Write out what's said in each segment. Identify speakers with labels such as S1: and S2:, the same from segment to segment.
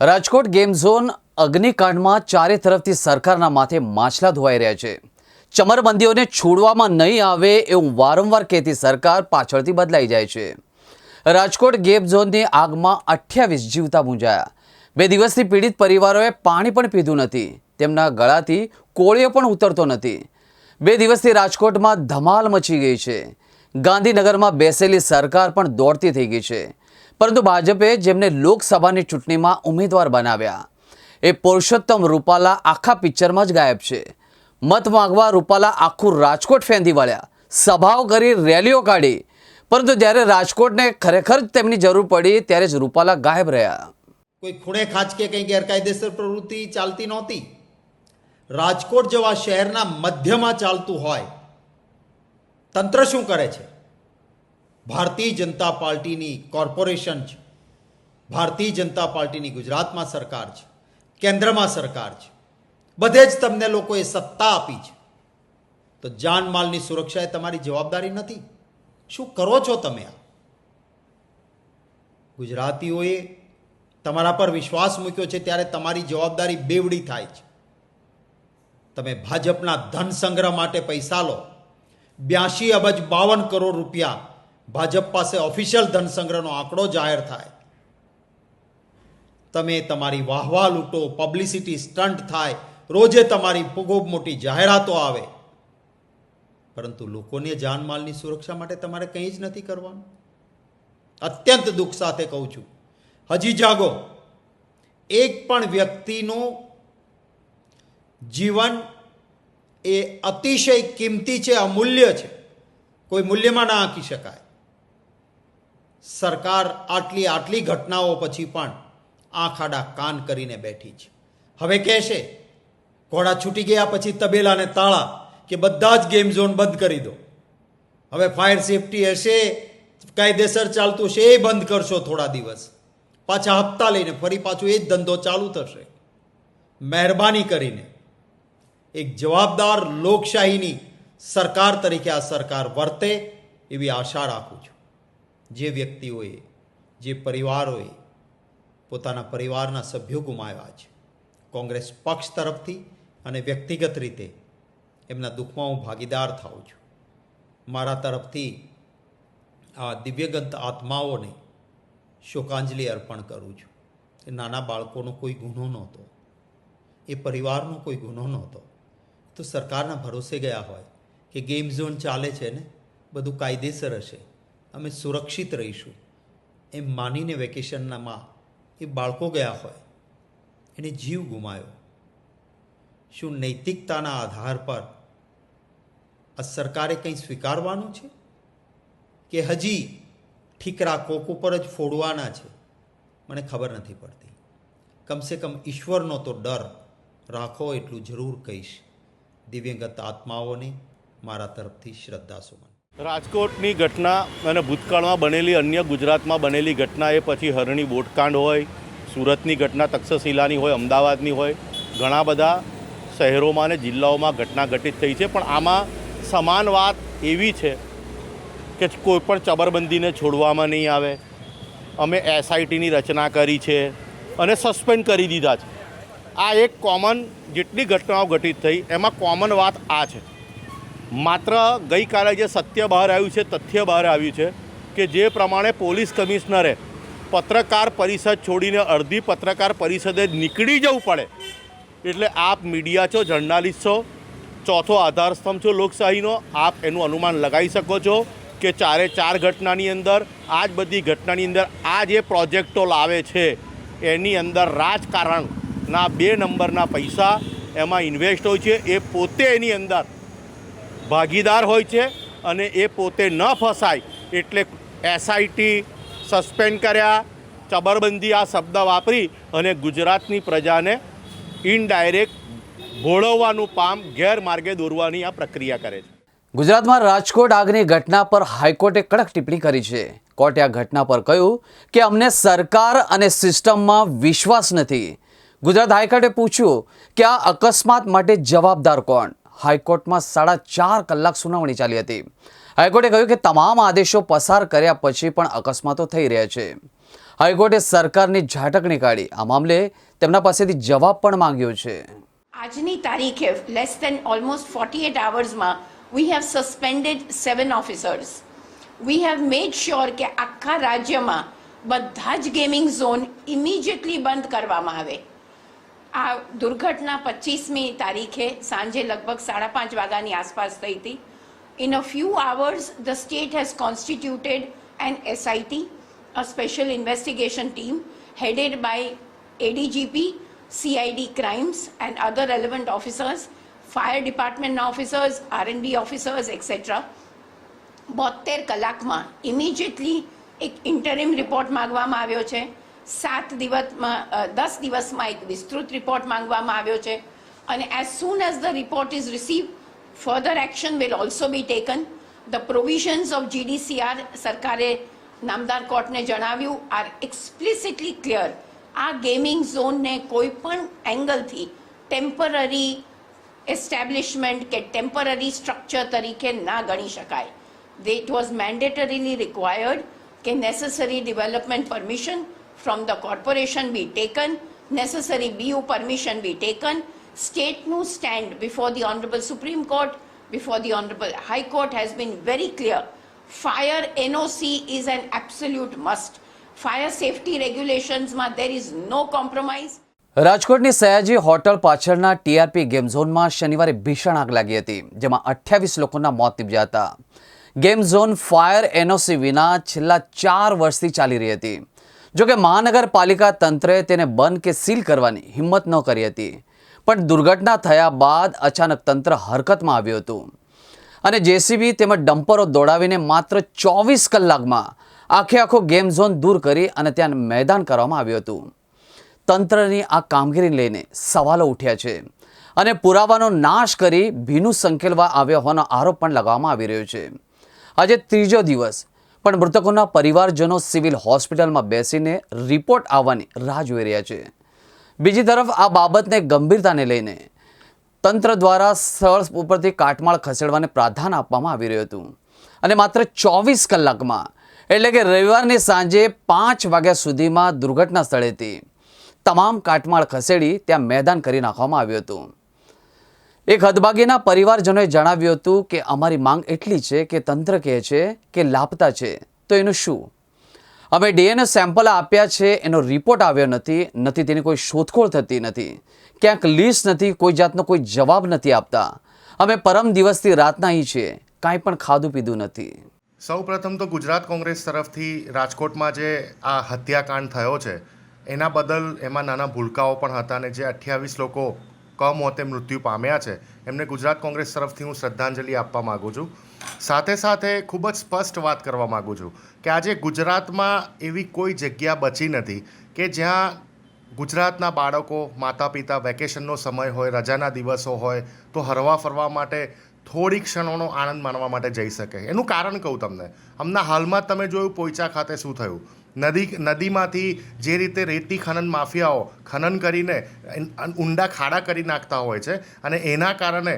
S1: Rajkot game zone અગ્નિકાંડમાં ચારે તરફથી સરકારના માથે માછલા ધોવાઈ રહ્યા છે. ચમરબંધીઓને છોડવામાં નહીં આવે એવું વારંવાર કહેતી સરકાર પાછળથી બદલાઈ જાય છે. રાજકોટ ગેમ ઝોનની આગમાં અઠ્યાવીસ જીવતા મૂંઝાયા. બે દિવસથી પીડિત પરિવારોએ પાણી પણ પીધું નથી. તેમના ગળાથી કોળિયો પણ ઉતરતો નથી. બે દિવસથી રાજકોટમાં ધમાલ મચી ગઈ છે. ગાંધીનગરમાં બેસેલી સરકાર પણ દોડતી થઈ ગઈ છે. પરંતુ ભાજપે જેમને લોકસભાની ચૂંટણીમાં ઉમેદવાર બનાવ્યા, એ પુરુષોત્તમ રૂપાલા આખા પિક્ચરમાં જ ગાયબ છે. મત માગવા રૂપાલા આખું રાજકોટ ફેંદી વળ્યા. સભાઓ કરી રેલીઓ કાઢી. પરંતુ જ્યારે રાજકોટને ખરેખર જ તેમની જરૂર પડી, ત્યારે જ રૂપાલા ગાયબ રહ્યા.
S2: કોઈ ખૂણે ખાંચકે કંઈ ગેરકાયદેસર પ્રવૃત્તિ ચાલતી નહોતી. રાજકોટ જેવા શહેરના મધ્યમાં ચાલતું હોય, તંત્ર શું કરે છે? ભારતીય જનતા પાર્ટીની કોર્પોરેશન છે. ભારતીય જનતા પાર્ટીની ગુજરાતમાં સરકાર છે. કેન્દ્રમાં સરકાર છે. બધે જ તમને લોકોએ સત્તા આપી છે. તો જાનમાલની સુરક્ષા એ તમારી જવાબદારી નથી. શું કરો છો તમે આ? ગુજરાતીઓએ તમારા પર વિશ્વાસ મૂક્યો છે ત્યારે તમારી જવાબદારી બેવડી થાય છે. તમે ભાજપના ધન સંગ્રહ માટે પૈસા લો. બ્યાસી અબજ બાવન કરોડ રૂપિયા ભાજપ પાસે ઓફિશિયલ ધન સંગ્રહનો આંકડો જાહેર થાય. તમે તમારી વાહવા લૂંટો પબ્લિસિટી સ્ટન્ટ થાય, રોજે તમારી ખૂબ મોટી જાહેરાતો આવે. પરંતુ લોકોને જાનમાલની સુરક્ષા માટે તમારે કંઈ જ નથી કરવાનું. અત્યંત દુઃખ સાથે કહું છું. હજી જાગો. એક પણ વ્યક્તિનું જીવન એ અતિશય કિંમતી છે, અમૂલ્ય છે. કોઈ મૂલ્યમાં ના આંકી શકાય. સરકાર આટલી આટલી ઘટનાઓ પછી પણ આંખ આડા કાન કરીને બેઠી છે. હવે કહેશે, ઘોડા છૂટી ગયા પછી તબેલાને તાળા કે બધા જ ગેમ ઝોન બંધ કરી દો. હવે ફાયર સેફટી હશે, કાયદેસર ચાલતું હશે, એ બંધ કરશો થોડા દિવસ. પાછા હપ્તા લઈને ફરી પાછું એ જ ધંધો ચાલુ થશે. મહેરબાની કરીને એક જવાબદાર લોકશાહીની સરકાર તરીકે આ સરકાર વર્તે એવી આશા રાખું છું. જે વ્યક્તિઓએ, જે પરિવારોએ પોતાના પરિવારના સભ્યો ગુમાવ્યા છે. કોંગ્રેસ પક્ષ તરફથી અને વ્યક્તિગત રીતે એમના દુઃખમાં હું ભાગીદાર થાઉં છું. મારા તરફથી આ દિવ્યગંત આત્માઓને શોકાંજલિ અર્પણ કરું છું. એ નાના બાળકોનો કોઈ ગુનો નહોતો. એ પરિવારનો કોઈ ગુનો નહોતો. તો સરકારના ભરોસે ગયા હોય કે ગેમ ઝોન ચાલે છે ને? બધું કાયદેસર હશે. અમે સુરક્ષિત રહીશું. એમ માનીને વેકેશનમાં એ બાળકો ગયા હોય. એને જીવ ગુમાયો. શું નૈતિકતાના આધાર પર આ સરકારે કંઈ સ્વીકારવાનું છે? કે હજી ઠીકરા કોક ઉપર જ ફોડવાના છે? મને ખબર નથી પડતી. કમસે કમ ઈશ્વરનો તો ડર રાખો એટલું જરૂર કહીશ. દિવ્યંગત આત્માઓને મારા તરફથી શ્રદ્ધા સુમન.
S3: રાજકોટની ઘટના અને ભૂતકાળમાં બનેલી અન્ય ગુજરાતમાં બનેલી ઘટના એ પછી હરણી બોટકાંડ હોય, સુરતની ઘટના તક્ષશિલાની હોય, અમદાવાદની હોય, ઘણા બધા શહેરોમાં અને જિલ્લાઓમાં ઘટના ઘટિત થઈ છે. પણ આમાં સમાન વાત એવી છે કે કોઈ પણ ચબરબંધીને છોડવામાં નહીં આવે. અમે એસઆઈટીની રચના કરી છે અને સસ્પેન્ડ કરી દીધા છે. આ એક કોમન જેટલી ઘટનાઓ ઘટિત થઈ, એમાં કોમન વાત આ છે. માત્ર ગઈકાલે જે સત્ય બહાર આવ્યું છે, તથ્ય બહાર આવ્યું છે કે જે પ્રમાણે પોલીસ કમિશનરે પત્રકાર પરિષદ છોડીને અડધી પત્રકાર પરિષદે નીકળી જવું પડે. એટલે આપ મીડિયા છો, જર્નાલિસ્ટ છો, ચોથો આધારસ્તંભ છો લોકશાહીનો, આપ એનું અનુમાન લગાવી શકો છો કે ચારે ચાર ઘટનાની અંદર આ જ બધી ઘટનાની અંદર, આ જે પ્રોજેક્ટો લાવે છે, એની અંદર રાજકારણના બે નંબરના પૈસા એમાં ઇન્વેસ્ટ હોય છે, એ પોતે એની અંદર ભાગીદાર હોય છે અને એ પોતે ન ફસાય એટલે એસઆઈટી સસ્પેન્ડ કર્યા, ચબરબંધી આ શબ્દ વાપરી અને ગુજરાતની પ્રજાને ઇનડાયરેક્ટ ભોળવવાનું પામ ગેરમાર્ગે દોરવાની આ પ્રક્રિયા કરે છે.
S1: ગુજરાતમાં રાજકોટ આગની ઘટના પર હાઈકોર્ટે કડક ટિપ્પણી કરી છે. કોર્ટે આ ઘટના પર કહ્યું કે અમને સરકાર અને સિસ્ટમમાં વિશ્વાસ નથી. ગુજરાત હાઈકોર્ટે પૂછ્યું કે આ અકસ્માત માટે જવાબદાર કોણ? હાઈકોર્ટમાં સાડા ચાર કલાક સુનાવણી ચાલી હતી. હાઈકોર્ટે કહ્યું કે તમામ આદેશો પસાર કર્યા પછી પણ અકસ્માતો થઈ રહ્યા છે. હાઈકોર્ટે સરકારની ઝાટકણી કાઢી. આ મામલે તેમના પાસેથી જવાબ પણ માંગ્યો છે.
S4: આજની તારીખે less than almost forty eight આવર્સમાં we have suspended seven officers we have made sure કે આખા રાજ્યમાં બધા જ ગેમિંગ ઝોન ઇમિજિએટલી બંધ કરવામાં આવે. આ દુર્ઘટના પચીસમી તારીખે સાંજે લગભગ સાડા પાંચ વાગ્યાની આસપાસ થઈ હતી in a few hours the state has constituted an SIT a special investigation team headed by ADGP, CID crimes and other relevant officers, fire department officers, R&B officers, etc. બોતેર કલાકમાં ઇમિડિયેટલી એક ઇન્ટરિમ રિપોર્ટ માંગવામાં આવ્યો છે સાત દિવસમાં દસ દિવસમાં એક વિસ્તૃત રિપોર્ટ માંગવામાં આવ્યો છે. અને as soon as the report is receive further action will also be taken the provisions of GDCR સરકારે નામદાર કોર્ટને જણાવ્યું આર એક્સપ્લિસિટલી ક્લિયર આ ગેમિંગ ઝોનને કોઈ પણ એંગલથી ટેમ્પરરી એસ્ટેબ્લિશમેન્ટ કે ટેમ્પરરી સ્ટ્રક્ચર તરીકે ના ગણી શકાય. ઇટ વોઝ મેન્ડેટરીલી રિક્વાયર્ડ કે necessary development permission from the corporation be taken necessary BU permission be taken stateનું stand before the honorable supreme court before the honorable high court has been very clear fire NOC is an absolute must fire safety regulations માં there is no compromise
S1: રાજકોટની Sayaji hotel પાછળના TRP game ઝોનમાં શનિવારે ભીષણ આગ લાગી હતી જેમાં અઠ્યાવીસ લોકોના મોત નીપજ્યા હતા ગેમ ઝોન ફાયર એનઓસી વિના છેલ્લા ચાર વર્ષથી ચાલી રહી હતી જોકે મહાનગરપાલિકા તંત્રે તેને બંધ કે સીલ કરવાની હિંમત ન કરી હતી. પણ દુર્ઘટના થયા બાદ અચાનક તંત્ર હરકતમાં આવ્યું હતું. અને જેસીબી તેમજ ડમ્પરો દોડાવીને માત્ર ચોવીસ કલાકમાં આખે આખો ગેમ ઝોન દૂર કરી અને ત્યાં મેદાન કરવામાં આવ્યું હતું. તંત્રની આ કામગીરીને લઈને સવાલો ઉઠ્યા છે અને પુરાવાનો નાશ કરી ભીનું સંકેલવા આવ્યો હોવાનો આરોપ પણ લગાવવામાં આવી રહ્યો છે. આજે ત્રીજો દિવસ પણ મૃતકોના પરિવારજનો સિવિલ હોસ્પિટલમાં બેસીને રિપોર્ટ આવવાની રાહ જોઈ રહ્યા છે. બીજી તરફ આ બાબતને ગંભીરતાને લઈને તંત્ર દ્વારા સ્થળ ઉપરથી કાટમાળ ખસેડવાને પ્રાધાન આપવામાં આવી રહ્યું હતું. અને માત્ર ચોવીસ કલાકમાં, એટલે કે રવિવારની સાંજે પાંચ વાગ્યા સુધીમાં દુર્ઘટના સ્થળેથી તમામ કાટમાળ ખસેડી ત્યાં મેદાન કરી નાખવામાં આવ્યું હતું. એક હદભાગીના પરિવારજનોએ જણાવ્યું હતું કે અમારી માંગ એટલી છે કે તંત્ર કહે છે કે લાપતા છે. તો એનું શું? અમે ડીએનએ સેમ્પલ આપ્યા છે, એનો રિપોર્ટ આવ્યો નથી નથી તેની કોઈ શોધખોળ થતી નથી. ક્યાંક લિસ્ટ નથી, કોઈ જાતનો કોઈ જવાબ નથી આપતા. અમે પરમ દિવસથી રાતના અહીં છીએ, કાંઈ પણ ખાધું પીધું નથી.
S5: સૌ પ્રથમ તો ગુજરાત કોંગ્રેસ તરફથી રાજકોટમાં જે આ હત્યાકાંડ થયો છે, એના બદલ એમાં નાના ભૂલકાઓ પણ હતા અને જે અઠ્યાવીસ લોકો કમોતે મૃત્યુ પામ્યા છે. એમને ગુજરાત કોંગ્રેસ તરફથી હું શ્રદ્ધાંજલિ આપવા માગું છું. સાથે સાથે ખૂબ જ સ્પષ્ટ વાત કરવા માગું છું કે આજે ગુજરાતમાં એવી કોઈ જગ્યા બચી નથી કે જ્યાં ગુજરાતના બાળકો માતા પિતા વેકેશનનો સમય હોય, રજાના દિવસો હોય, તો હરવા ફરવા માટે થોડી ક્ષણોનો આનંદ માણવા માટે જઈ શકે. એનું કારણ કહું તમને. હમણાં હાલમાં તમે જોયું પોઈચા ખાતે શું થયું? નદી, નદીમાંથી જે રીતે રેતી ખનન માફિયાઓ ખનન કરીને ઊંડા ખાડા કરી નાખતા હોય છે અને એના કારણે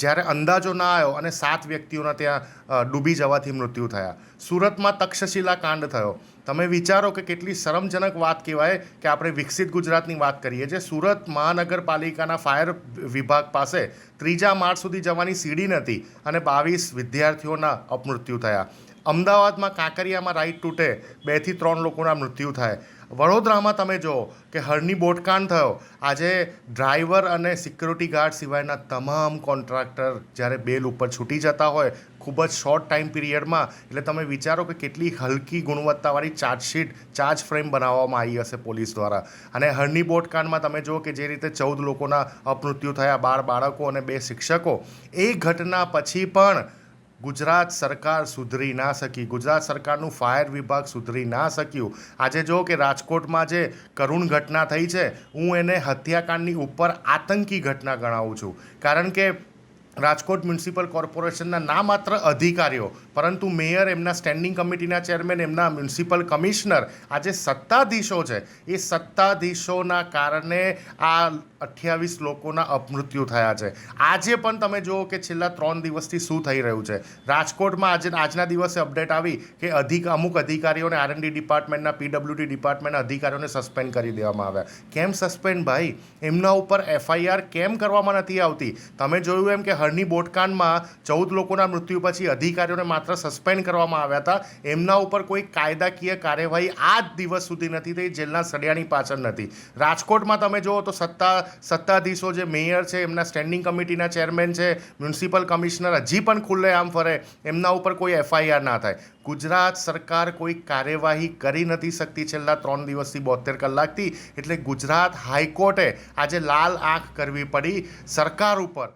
S5: જ્યારે અંદાજો ના આવ્યો અને સાત વ્યક્તિઓના ત્યાં ડૂબી જવાથી મૃત્યુ થયા. સુરતમાં તક્ષશિલા કાંડ થયો. તમે વિચારો કે કેટલી શરમજનક વાત કહેવાય કે આપણે વિકસિત ગુજરાતની વાત કરીએ છીએ. સુરત મહાનગરપાલિકાના ફાયર વિભાગ પાસે ત્રીજા માળ સુધી જવાની સીડી નથી અને બાવીસ વિદ્યાર્થીઓના અપમૃત્યુ થયા. અમદાવાદમાં કાંકરિયામાં રાઈટ તૂટે, બેથી ત્રણ લોકોના મૃત્યુ થાય. વડોદરામાં તમે જુઓ કે હરની બોટકાંડ થયો. આજે ડ્રાઈવર અને સિક્યુરિટી ગાર્ડ સિવાયના તમામ કોન્ટ્રાક્ટર જ્યારે બેલ ઉપર છૂટી જતા હોય, ખૂબ જ શોર્ટ ટાઈમ પીરિયડમાં, એટલે તમે વિચારો કે કેટલી હલકી ગુણવત્તાવાળી ચાર્જશીટ, ચાર્જ ફ્રેમ બનાવવામાં આવી હશે પોલીસ દ્વારા. અને હરની બોટકાંડમાં તમે જુઓ કે જે રીતે ચૌદ લોકોના અપમૃત્યુ થયા, બાર બાળકો અને બે શિક્ષકો. એ ઘટના પછી પણ ગુજરાત સરકાર સુધરી ના શકી. ગુજરાત સરકારનું ફાયર વિભાગ સુધરી ના શક્યું. આજે જો કે રાજકોટમાં જે કરુણ ઘટના થઈ છે, હું એને હત્યાકાંડની ઉપર આતંકી ઘટના ગણાવું છું. કારણ કે રાજકોટ મ્યુનિસિપલ કોર્પોરેશનના ના માત્ર અધિકારીઓ, પરંતુ મેયર, એમના સ્ટેન્ડિંગ કમિટીના ચેરમેન, એમના મ્યુનિસિપલ કમિશનર આ જે સત્તાધીશો છે. એ સત્તાધીશોના કારણે આ અઠ્યાવીસ લોકોના અપમૃત્યુ થયા છે. આજે પણ તમે જુઓ કે છેલ્લા ત્રણ દિવસથી શું થઈ રહ્યું છે. રાજકોટમાં આજે, આજના દિવસે અપડેટ આવી કે અધિક, અમુક અધિકારીઓને આરએનડી ડિપાર્ટમેન્ટના પીડબ્લ્યુડી ડિપાર્ટમેન્ટના અધિકારીઓને સસ્પેન્ડ કરી દેવામાં આવ્યા. કેમ સસ્પેન્ડ ભાઈ? એમના ઉપર એફઆઈઆર કેમ કરવામાં નથી આવતી? તમે જોયું એમ કે હરની બોટકાંડમાં ચૌદ લોકોના મૃત્યુ પછી અધિકારીઓને માત્ર સસ્પેન્ડ કરવામાં આવ્યા હતા. એમના ઉપર કોઈ કાયદાકીય કાર્યવાહી આ જ દિવસ સુધી નથી થઈ. જેલના સળિયાની પાછળ નથી. રાજકોટમાં તમે જુઓ તો સત્તા સત્તાધીશો જે મેયર છે, એમના સ્ટેન્ડિંગ કમિટીના ચેરમેન છે, મ્યુનિસિપલ કમિશનર હજી પણ ખુલ્લે આમ ફરે. એમના ઉપર કોઈ એફઆઈઆર ના થાય. ગુજરાત સરકાર કોઈ કાર્યવાહી કરી નથી શકતી છેલ્લા ત્રણ દિવસથી બોતેર કલાકથી. એટલે ગુજરાત હાઈકોર્ટે આજે લાલ આંખ કરવી પડી. સરકાર ઉપર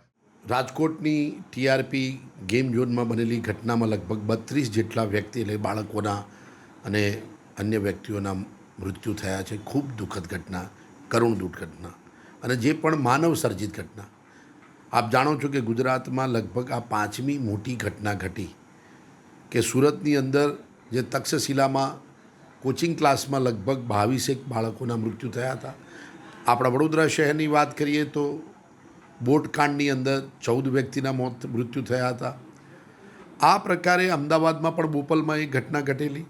S6: રાજકોટની ટીઆરપી ગેમ ઝોનમાં બનેલી ઘટનામાં લગભગ બત્રીસ જેટલા વ્યક્તિ એટલે બાળકોના અને અન્ય વ્યક્તિઓના મૃત્યુ થયા છે. ખૂબ દુઃખદ ઘટના, કરુણ દુર્ઘટના અને જે પણ માનવ સર્જિત ઘટના. આપ જાણો છો કે ગુજરાતમાં લગભગ આ પાંચમી મોટી ઘટના ઘટી કે સુરતની અંદર જે તક્ષશિલામાં કોચિંગ ક્લાસમાં લગભગ બાવીસેક બાળકોના મૃત્યુ થયા હતા. આપણા વડોદરા શહેરની વાત કરીએ તો બોટકાંડની અંદર ચૌદ વ્યક્તિના મોત, મૃત્યુ થયા હતા. આ પ્રકારે અમદાવાદમાં પણ બોપલમાં એક ઘટના ઘટેલી.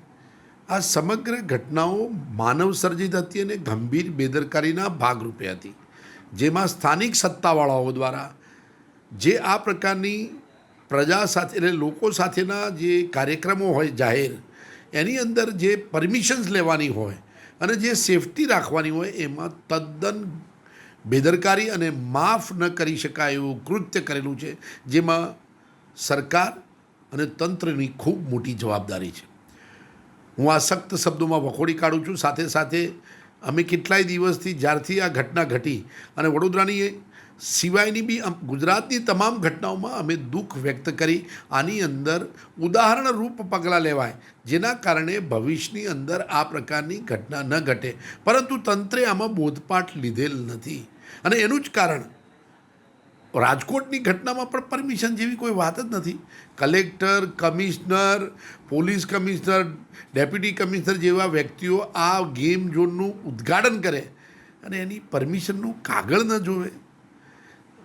S6: આ સમગ્ર ઘટનાઓ માનવ સર્જિત હતી અને ગંભીર બેદરકારીના ભાગરૂપે હતી. જેમાં સ્થાનિક સત્તાવાળાઓ દ્વારા જે આ પ્રકારની પ્રજા સાથે એટલે લોકો સાથેના જે કાર્યક્રમો હોય જાહેર, એની અંદર જે પરમિશન્સ લેવાની હોય અને જે સેફટી રાખવાની હોય, એમાં તદ્દન બેદરકારી અને માફ ન કરી શકાય એવું કૃત્ય કરેલું છે, જેમાં સરકાર અને તંત્રની ખૂબ મોટી જવાબદારી છે. હું આ સખ્ત શબ્દોમાં વખોડી કાઢું છું. સાથે સાથે અમે કેટલાય દિવસથી જ્યારથી આ ઘટના ઘટી અને વડોદરાની સિવાયની બી ગુજરાતની તમામ ઘટનાઓમાં અમે દુઃખ વ્યક્ત કરી. આની અંદર ઉદાહરણરૂપ પગલાં લેવાય. જેના કારણે ભવિષ્યની અંદર આ પ્રકારની ઘટના ન ઘટે. પરંતુ તંત્રે આમાં બોધપાઠ લીધેલ નથી. અને એનું જ કારણ, રાજકોટની ઘટનામાં પણ પરમિશન જેવી કોઈ વાત જ નથી. Collector, commissioner, police commissioner, deputy commissioner જેવા વ્યક્તિઓ આ ગેમ ઝોનનું ઉદ્ઘાટન કરે અને એની પરમિશનનું કાગળ ન જોવે.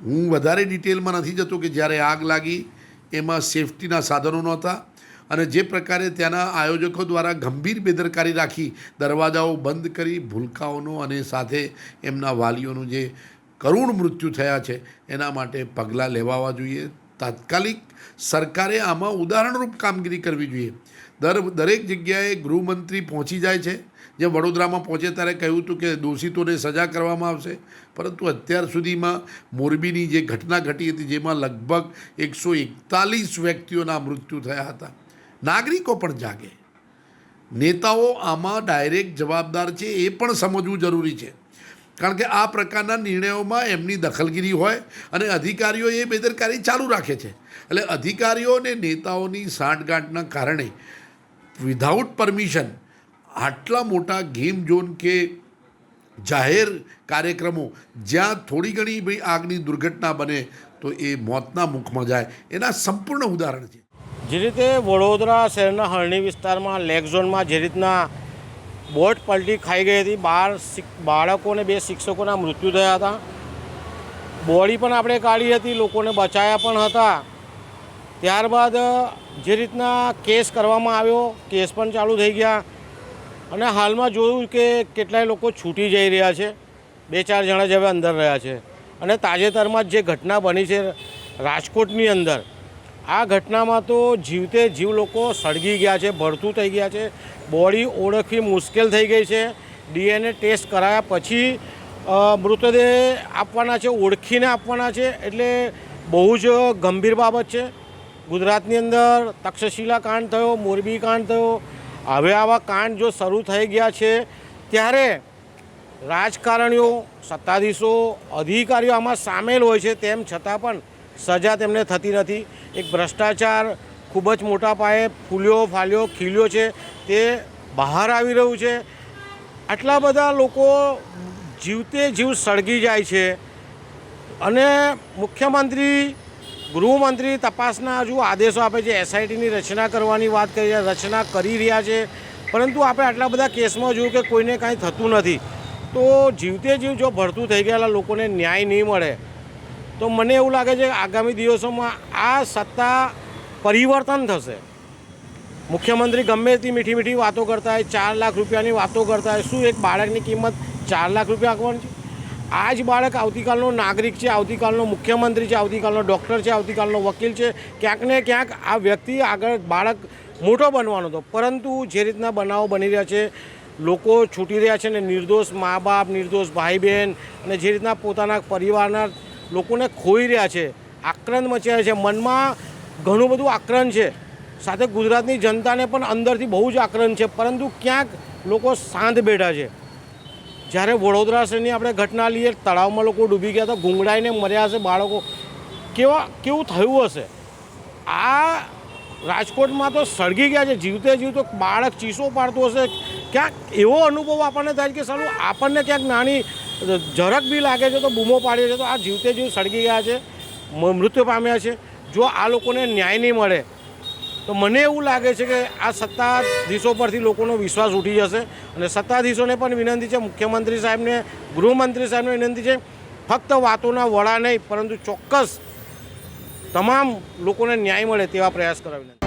S6: હું વધારે ડિટેલમાં નથી જતો કે જ્યારે આગ લાગી, એમાં સેફટીના સાધનો નહોતા અને જે પ્રકારે ત્યાંના આયોજકો દ્વારા ગંભીર બેદરકારી રાખી, દરવાજાઓ બંધ કરી, ભૂલકાઓનો અને સાથે એમના વાલીઓનું જે કરુણ મૃત્યુ થયા છે, એના માટે પગલાં લેવાવા જોઈએ. તાત્કાલિક સરકારે આમાં ઉદાહરણરૂપ કામગીરી કરવી જોઈએ. દર, દરેક જગ્યાએ ગૃહમંત્રી પહોંચી જાય છે. જેમ વડોદરામાં પહોંચે ત્યારે કહ્યું હતું કે દોષિતોને સજા કરવામાં આવશે. પરંતુ અત્યાર સુધીમાં મોરબીની જે ઘટના ઘટી હતી, જેમાં લગભગ એકસો એકતાલીસ વ્યક્તિઓના મૃત્યુ થયા હતા. નાગરિકો પણ જાગે. નેતાઓ આમાં ડાયરેક્ટ જવાબદાર છે, એ પણ સમજવું જરૂરી છે. કારણ કે આ પ્રકારના નિર્ણયોમાં એમની દખલગીરી હોય અને અધિકારીઓ એ બેદરકારી ચાલુ રાખે છે. એટલે અધિકારીઓ અને નેતાઓની સાંઠગાંઠના કારણે વિધાઉટ પરમિશન આટલા મોટા ગેમ ઝોન કે જાહેર કાર્યક્રમો જ્યાં થોડી ઘણી ભાઈ આગની દુર્ઘટના બને તો એ મોતના મુખમાં જાય. એના સંપૂર્ણ ઉદાહરણ છે.
S7: જે રીતે વડોદરા શહેરના હરણી વિસ્તારમાં લેક ઝોનમાં જે રીતના બોટ પલટી ખાઈ ગઈ હતી, બાર બાળકોને બે શિક્ષકોના મૃત્યુ થયા હતા. બોડી પણ આપણે કાઢી હતી, લોકોને બચાયા પણ હતા. ત્યારબાદ જે રીતના કેસ કરવામાં આવ્યો, કેસ પણ ચાલુ થઈ ગયા. અને હાલમાં જોયું કે કેટલાય લોકો છૂટી જઈ રહ્યા છે. બે ચાર જણા જ હવે અંદર રહ્યા છે. અને તાજેતરમાં જ ઘટના બની છે રાજકોટની અંદર, આ ઘટનામાં તો જીવતે જીવ લોકો સળગી ગયા છે, ભરતું થઈ ગયા છે. બોડી ઓળખવી મુશ્કેલ થઈ ગઈ છે. ડીએનએ ટેસ્ટ કરાયા પછી મૃતદેહ આપવાના છે, ઓળખીને આપવાના છે, એટલે બહુ જ ગંભીર બાબત છે. ગુજરાતની અંદર તક્ષશિલા કાંડ થયો, મોરબી કાંડ થયો હવે આવા કાંડ જો શરૂ થઈ ગયા છે, ત્યારે રાજકારણીઓ, સત્તાધીશો, અધિકારીઓ આમાં સામેલ હોય છે, તેમ છતાં પણ સજા તેમને થતી નથી. એક ભ્રષ્ટાચાર ખૂબ જ મોટા પાયે ફૂલ્યો, ફાલ્યો, ખીલ્યો છે. તે બહાર આવી રહ્યું છે. આટલા બધા લોકો જીવતે જીવ સળગી જાય છે. અને મુખ્યમંત્રી ગૃહમંત્રી તપાસના હજુ આદેશો આપે છે એસઆઈટીની રચના કરવાની વાત કરી રહ્યા, રચના કરી રહ્યા છે. પરંતુ આપણે આટલા બધા કેસમાં જોયું કે કોઈને કાંઈ થતું નથી. તો જીવતે જીવ જો ભરતું થઈ ગયેલા લોકોને ન્યાય નહીં મળે, તો મને એવું લાગે છે કે આગામી દિવસોમાં આ સત્તા પરિવર્તન થશે. મુખ્યમંત્રી ગમે તે મીઠી મીઠી વાતો કરતા હોય, ચાર લાખ રૂપિયાની વાતો કરતા હોય, શું એક બાળકની કિંમત ચાર લાખ રૂપિયા આપવાની છે? આ જ બાળક આવતીકાલનો નાગરિક છે, આવતીકાલનો મુખ્યમંત્રી છે, આવતીકાલનો ડૉક્ટર છે, આવતીકાલનો વકીલ છે. ક્યાંક ને ક્યાંક આ વ્યક્તિ આગળ બાળક મોટો બનવાનો હતો. પરંતુ જે રીતના બનાવો બની રહ્યા છે, લોકો છૂટી રહ્યા છે ને નિર્દોષ મા બાપ નિર્દોષ ભાઈ બહેન અને જે રીતના પોતાના પરિવારના લોકોને ખોઈ રહ્યા છે, આક્રંદ રહ્યા છે. મનમાં ઘણું બધું આક્રંદ છે. સાથે ગુજરાતની જનતાને પણ અંદરથી બહુ જ આક્રંદ છે. પરંતુ ક્યાંક લોકો શાંત બેઠા છે. જ્યારે વડોદરા શહેરની આપણે ઘટના લઈએ, તળાવમાં લોકો ડૂબી ગયા હતા ગુંગળાઈને મર્યા હશે બાળકો. કેવા, કેવું થયું હશે? આ રાજકોટમાં તો સળગી ગયા છે, જીવતે જીવતો બાળક ચીસો પાડતું હશે. ક્યાંક એવો અનુભવ આપણને થાય કે સારું આપણને ક્યાંક નાની ઝરક બી લાગે છે તો બૂમો પાડીએ છે તો આ જીવતે જીવ સળગી ગયા છે મૃત્યુ પામ્યા છે. જો આ લોકોને ન્યાય નહીં મળે તો મને એવું લાગે છે કે આ સત્તાધીશો પરથી લોકોનો વિશ્વાસ ઉઠી જશે અને સત્તાધીશોને પણ વિનંતી છે, મુખ્યમંત્રી સાહેબને, ગૃહમંત્રી સાહેબને વિનંતી છે, ફક્ત વાતોના વડા નહીં, પરંતુ ચોક્કસ તમામ લોકોને ન્યાય મળે તેવા પ્રયાસ કરવા વિનંતી